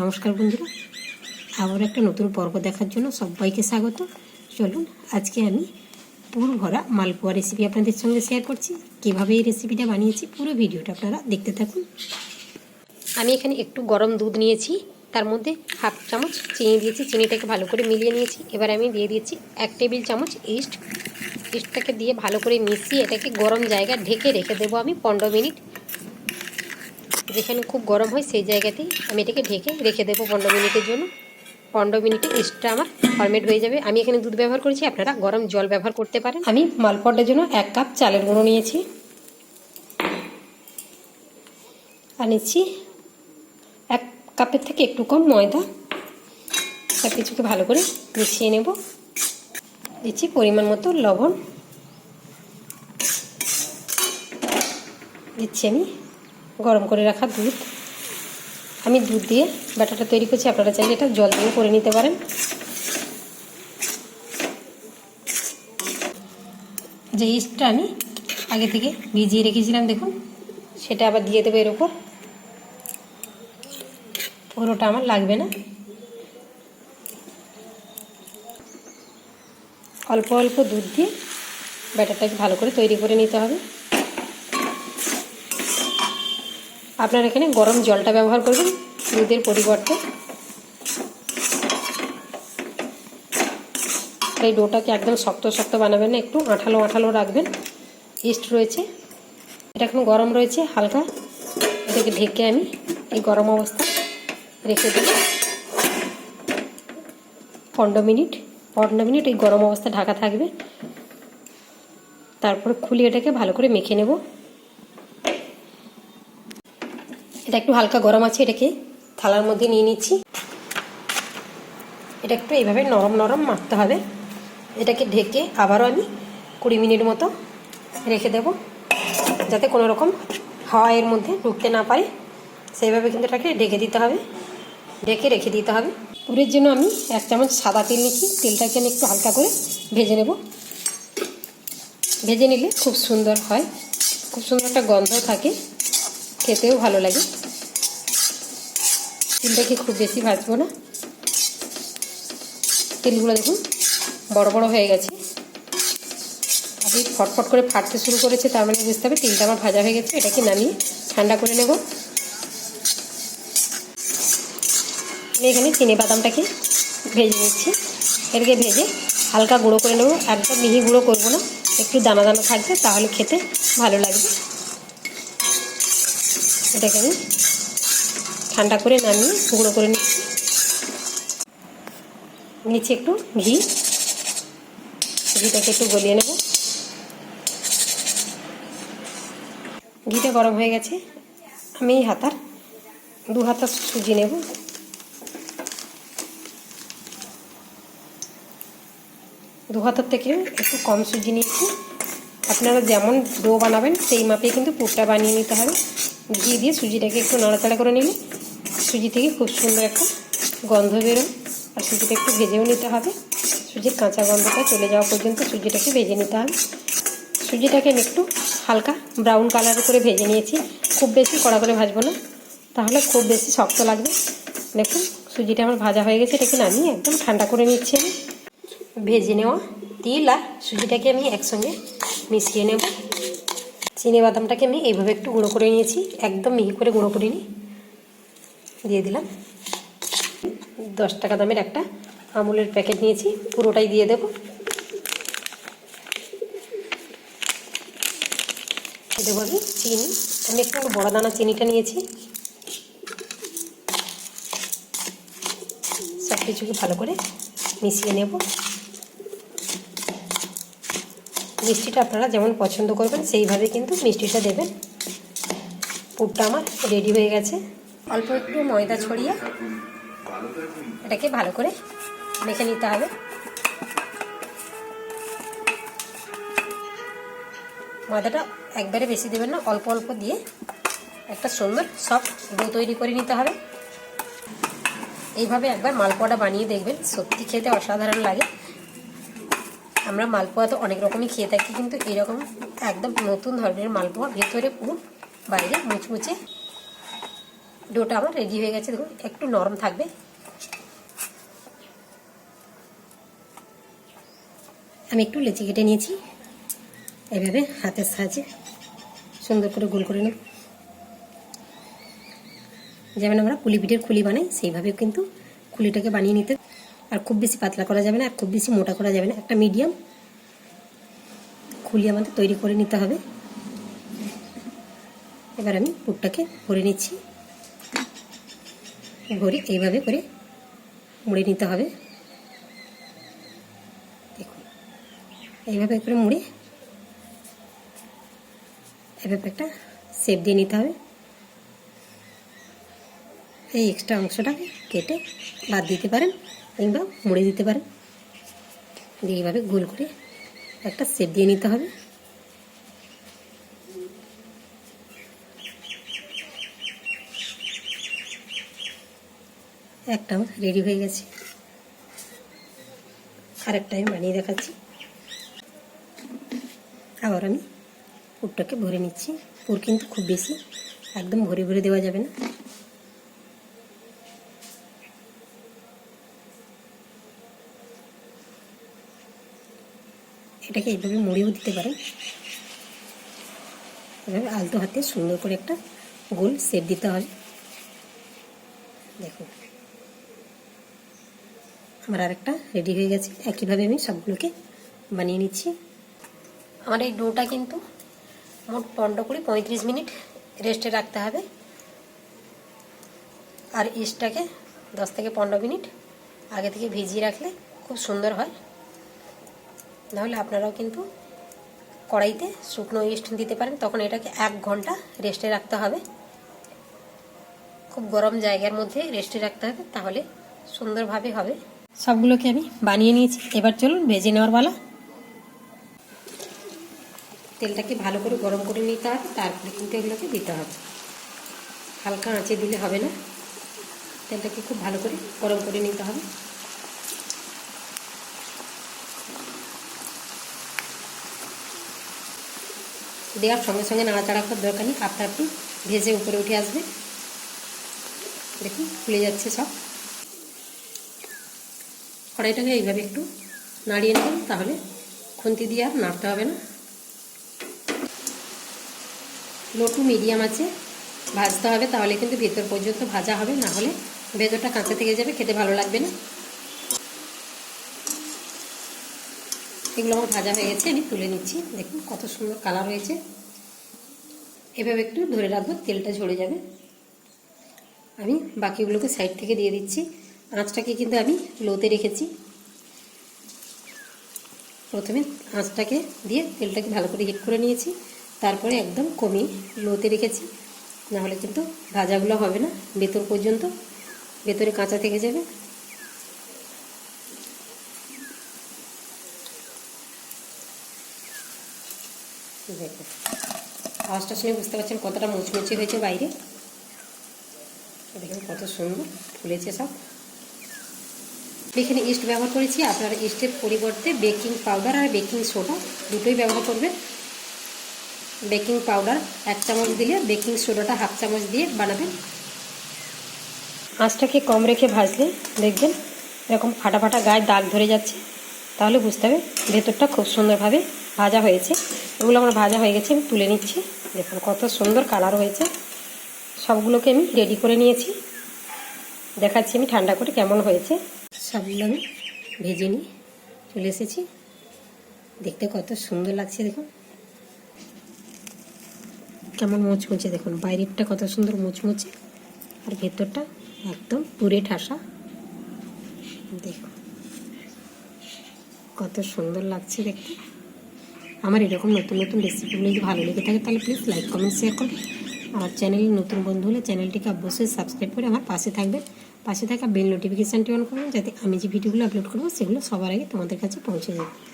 নমস্কার বন্ধুরা। আবার একটা নতুন পর্ব দেখার জন্য সবাইকে স্বাগত। চলুন, আজকে আমি পুরো ভরা মালপোয়া রেসিপি আপনাদের সঙ্গে শেয়ার করছি। কীভাবে এই রেসিপিটা বানিয়েছি পুরো ভিডিওটা আপনারা দেখতে থাকুন। আমি এখানে একটু গরম দুধ নিয়েছি, তার মধ্যে হাফ চামচ চিনি দিয়েছি। চিনিটাকে ভালো করে মিলিয়ে নিয়েছি। এবার আমি দিয়ে দিয়েছি এক টেবিল চামচ ইস্ট ইস্টটাকে দিয়ে ভালো করে মিশিয়ে এটাকে গরম জায়গায় ঢেকে রেখে দেবো আমি পনেরো মিনিট। যেখানে খুব গরম হয়, সেই জায়গাতেই আমি এটাকে ঢেকে রেখে দেবো পনেরো মিনিটের জন্য। পনেরো মিনিটে ইস্টটা আমার ফরমেট হয়ে যাবে। আমি এখানে দুধ ব্যবহার করেছি, আপনারা গরম জল ব্যবহার করতে পারেন। আমি মালপোয়াটার জন্য এক কাপ চালের গুঁড়ো নিয়েছি। আর নিচ্ছি এক কাপের থেকে একটু কম ময়দা। সব কিছুকে ভালো করে মিশিয়ে নেব। দিচ্ছি পরিমাণ মতো লবণ। দিচ্ছি আমি গরম করে রাখা দুধ। আমি দুধ দিয়ে ব্যাটারটা তৈরি করছি। আপনারা চাইলে এটা জল দিয়ে করে নিতে পারেন। যে ইস্টটা আমি আগে থেকে ভিজিয়ে রেখেছিলাম, দেখুন, সেটা আবার দিয়ে দেবো এর উপর পুরোটা আমার লাগবে না। অল্প অল্প দুধ দিয়ে ব্যাটারটাকে ভালো করে তৈরি করে নিতে হবে। আপনারা এখানে গরম জলটা ব্যবহার করবেন, দুধের পরিবর্তে। এই ডোটাকে একদম শক্ত শক্ত বানাবেন না, একটু আঠালো আঠালো রাখবেন। ইস্ট রয়েছে, এটা এখন গরম রয়েছে, হালকা। এটাকে ঢেকে আমি এই গরম অবস্থা রেখে দিই পনেরো মিনিট পনেরো মিনিট এই গরম অবস্থা ঢাকা থাকবে। তারপরে খুলে এটাকে ভালো করে মেখে নেব। এটা একটু হালকা গরম আছে, এটাকে থালার মধ্যে নিয়ে নিচ্ছি। এটা একটু এইভাবে নরম নরম মাখতে হবে। এটাকে ঢেকে আবারও আমি কুড়ি মিনিট মতো রেখে দেব, যাতে কোনো রকম হাওয়া এর মধ্যে ঢুকতে না পারে। সেইভাবে কিন্তু এটাকে ঢেকে দিতে হবে, ঢেকে রেখে দিতে হবে। পুরের জন্য আমি এক চামচ সাদা তেল নিচ্ছি, তেলটাকে আমি একটু হালকা করে ভেজে নেব। ভেজে নিলে খুব সুন্দর হয়, খুব সুন্দর একটা গন্ধ থাকে, খেতেও ভালো লাগে। তেলটাকে খুব বেশি ভাজবো না। তেলগুলো দেখুন, বড় বড় হয়ে গেছে। আপনি ফটফট করে ফাটতে শুরু করেছে, তার মানে বুঝতে হবে তেলটা আমার ভাজা হয়ে গেছে, এটাকে নামিয়ে ঠান্ডা করে নেব। আমি এখানে চিনি বাদামটাকে ভেজে নিচ্ছি। এটাকে ভেজে হালকা গুঁড়ো করে নেব, একদম মিহি গুঁড়ো করব না। একটু দানা দানা থাকবে, তাহলে খেতে ভালো লাগবে। এটাকে আমি ঠান্ডা করে নামিয়ে গুঁড়ো করে নিচ্ছি। নিচে একটু ঘি। ঘিটাকে একটু গলিয়ে নেব। ঘিটা গরম হয়ে গেছে। আমি এই হাতার দু হাতা সুজি নেব। দু হাতার থেকে একটু কম সুজি নিয়েছি আপনারা যেমন ডো বানাবেন, সেই মাপে কিন্তু পুরটা বানিয়ে নিতে হবে। ঘি দিয়ে সুজিটাকে একটু নাড়াচাড়া করে নিলে সুজি থেকে খুব সুন্দর একটা গন্ধ বেরোয় আর সুজিটা একটু ভেজেও নিতে হবে। সুজির কাঁচা গন্ধটা চলে যাওয়া পর্যন্ত সুজিটাকে ভেজে নিতে হবে। সুজিটাকে আমি একটু হালকা ব্রাউন কালার করে ভেজে নিয়েছি। খুব বেশি কড়া করে ভাজবো না, তাহলে খুব বেশি শক্ত লাগবে। দেখুন, সুজিটা আমার ভাজা হয়ে গেছে, এটাকে নামিয়ে একদম ঠান্ডা করে নিচ্ছি আমি। ভেজে নেওয়া তিল আর সুজিটাকে আমি একসঙ্গে মিশিয়ে নেব। চিনি বাদামটাকে আমি এইভাবে একটু গুঁড়ো করে নিয়েছি, একদম মিহি করে গুঁড়ো করে নিই দিয়ে দিলাম। দশ টাকা দামের একটা আমুলের প্যাকেট নিয়েছি, পুরোটাই দিয়ে দেব। দেবো আমি চিনি। আমি একটু বড় দানা চিনিটা নিয়েছি। সব কিছুকে ভালো করে মিশিয়ে নেব। মিষ্টিটা আপনারা যেমন পছন্দ করবেন, সেইভাবে কিন্তু মিষ্টিটা দেবেন। পুরটা আমার রেডি হয়ে গেছে। অল্প একটু ময়দা ছড়িয়ে এটাকে ভালো করে মেখে নিতে হবে। ময়দাটা একবারে বেশি দেবেন না, অল্প অল্প দিয়ে একটা সুন্দর সফট ডো তৈরি করে নিতে হবে। এইভাবে একবার মালপোয়াটা বানিয়ে দেখবেন, সত্যি খেতে অসাধারণ লাগে। আমরা মালপোয়া তো অনেক রকমই খেয়ে থাকি, কিন্তু এরকম একদম নতুন ধরনের মালপোয়া ভেতরে পুরো বাইরে মুচমুচে ডোটা আমার রেডি হয়ে গেছে, দেখুন, একটু নরম থাকবে। আমি একটু লেচি কেটে নিয়েছি। এভাবে হাতের সাহায্যে সুন্দর করে গোল করে নেব। যেমন আমরা পুলি পিঠের খুলি বানাই, সেইভাবেও কিন্তু খুলিটাকে বানিয়ে নিতে। আর খুব বেশি পাতলা করা যাবে না, আর খুব বেশি মোটা করা যাবে না। একটা মিডিয়াম খুলি আমাদের তৈরি করে নিতে হবে। এবার আমি পুরটাকে ভরে নিচ্ছি। ভরে এইভাবে করে মুড়ে নিতে হবে। দেখুন, এইভাবে করে মুড়ে এভাবে একটা সেপ দিয়ে নিতে হবে। এই এক্সট্রা অংশটাকে কেটে বাদ দিতে পারেন কিংবা মুড়ে দিতে পারেন। দিয়ে এইভাবে গোল করে একটা সেপ দিয়ে নিতে হবে। একটা আমার রেডি হয়ে গেছে। আরেকটা আমি বানিয়ে দেখাচ্ছি। আবার আমি পুরটাকে ভরে নিচ্ছি। পুর কিন্তু খুব বেশি, একদম ভরে ভরে দেওয়া যাবে না। এটাকে এইভাবে মুড়িয়েও দিতে পারেন। এভাবে আলতো হাতে সুন্দর করে একটা গোল শেপ দিতে হবে। দেখুন। আমার আরেকটা রেডি হয়ে গেছে। একইভাবে আমি সবগুলোকে বানিয়ে নিচ্ছি। আমার এই ডোটা কিন্তু মোট পনেরো কুড়ি পঁয়ত্রিশ মিনিট রেস্টে রাখতে হবে। আর ইস্টটাকে দশ থেকে পনেরো মিনিট আগে থেকে ভিজিয়ে রাখলে খুব সুন্দর হয়। নাহলে আপনারাও কিন্তু কড়াইতে শুকনো ইস্ট দিতে পারেন। তখন এটাকে এক ঘণ্টা রেস্টে রাখতে হবে। খুব গরম জায়গার মধ্যে রেস্টে রাখতে হবে, তাহলে সুন্দরভাবে হবে। সবগুলোকে আমি বানিয়ে নিয়েছি। এবার চলুন ভেজে নেওয়ার পালা। তেলটাকে ভালো করে গরম করে নিতে হবে, তারপরে কিন্তু এগুলোকে দিতে হবে। হালকা আঁচে দিলে হবে না। তেলটাকে খুব ভালো করে গরম করে নিতে হবে। দেওয়ার সঙ্গে সঙ্গে নাড়াচাড়া করার দরকার নেই। আপনি ভেজে উপরে উঠে আসবে। দেখুন খুলে যাচ্ছে সব। কড়াইটাকে এইভাবে একটু নাড়িয়ে নেবেন তাহলে খুন্তি দিয়ে আর নাড়তে হবে না। লো টু মিডিয়াম আছে, ভাজতে হবে, তাহলে কিন্তু ভেতর পর্যন্ত ভাজা হবে, না হলে ভেতরটা কাঁচা থেকে যাবে, খেতে ভালো লাগবে না। এগুলো আমার ভাজা হয়ে গেছে, আমি তুলে নিচ্ছি। দেখুন কত সুন্দর কালার হয়েছে। এভাবে একটু ধরে রাখব, তেলটা ঝরে যাবে। আমি বাকিগুলোকে সাইড থেকে দিয়ে দিচ্ছি। আঁচটাকে কিন্তু আমি লোতে রেখেছি। প্রথমে আঁচটাকে দিয়ে তেলটাকে ভালো করে হিট করে নিয়েছি। তারপরে একদম কমিয়ে লোতে রেখেছি। নাহলে কিন্তু ভাজাগুলো হবে না। ভেতর পর্যন্ত, ভেতরে কাঁচা থেকে যাবে। আওয়াজটা শুনে বুঝতে পারছেন কতটা মুচমুচে হয়েছে বাইরে। দেখুন কত সুন্দর ফুলেছে সব। এখানে ইস্ট ব্যবহার করেছি। আপনারা ইস্টের পরিবর্তে বেকিং পাউডার আর বেকিং সোডা দুটোই ব্যবহার করবেন। বেকিং পাউডার এক চামচ দিলে বেকিং সোডাটা হাফ চামচ দিয়ে বানাবেন। আঁচটাকে কম রেখে ভাজলে দেখবেন এরকম ফাটা ফাটা গায়ে দাগ ধরে যাচ্ছে। তাহলে বুঝতে হবে ভেতরটা খুব সুন্দরভাবে ভাজা হয়েছে। এগুলো আমার ভাজা হয়ে গেছে, আমি তুলে নিচ্ছি। দেখুন কত সুন্দর কালার হয়েছে। সবগুলোকে আমি রেডি করে নিয়েছি। দেখাচ্ছি আমি ঠান্ডা করে কেমন হয়েছে। সবগুলো আমি ভেজে নিয়ে চলে এসেছি। দেখতে কত সুন্দর লাগছে, দেখুন। কেমন মুচমুচে, দেখুন। বাইরেরটা কত সুন্দর মুচমুচে, আর ভেতরটা একদম পুরে ঠাসা। দেখুন, কত সুন্দর লাগছে দেখতে। আমার এরকম নতুন নতুন রেসিপিগুলো যদি ভালো লেগে থাকে, তাহলে প্লিজ লাইক কমেন্ট শেয়ার করবেন আর চ্যানেলে নতুন বন্ধু হলে চ্যানেলটিকে অবশ্যই সাবস্ক্রাইব করে আমার পাশে থাকবেন। পাশে থাকা বেল নোটিফিকেশানটি অন করুন যাতে আমি যে ভিডিওগুলো আপলোড করব সেগুলো সবার আগে তোমাদের কাছে পৌঁছে যাবে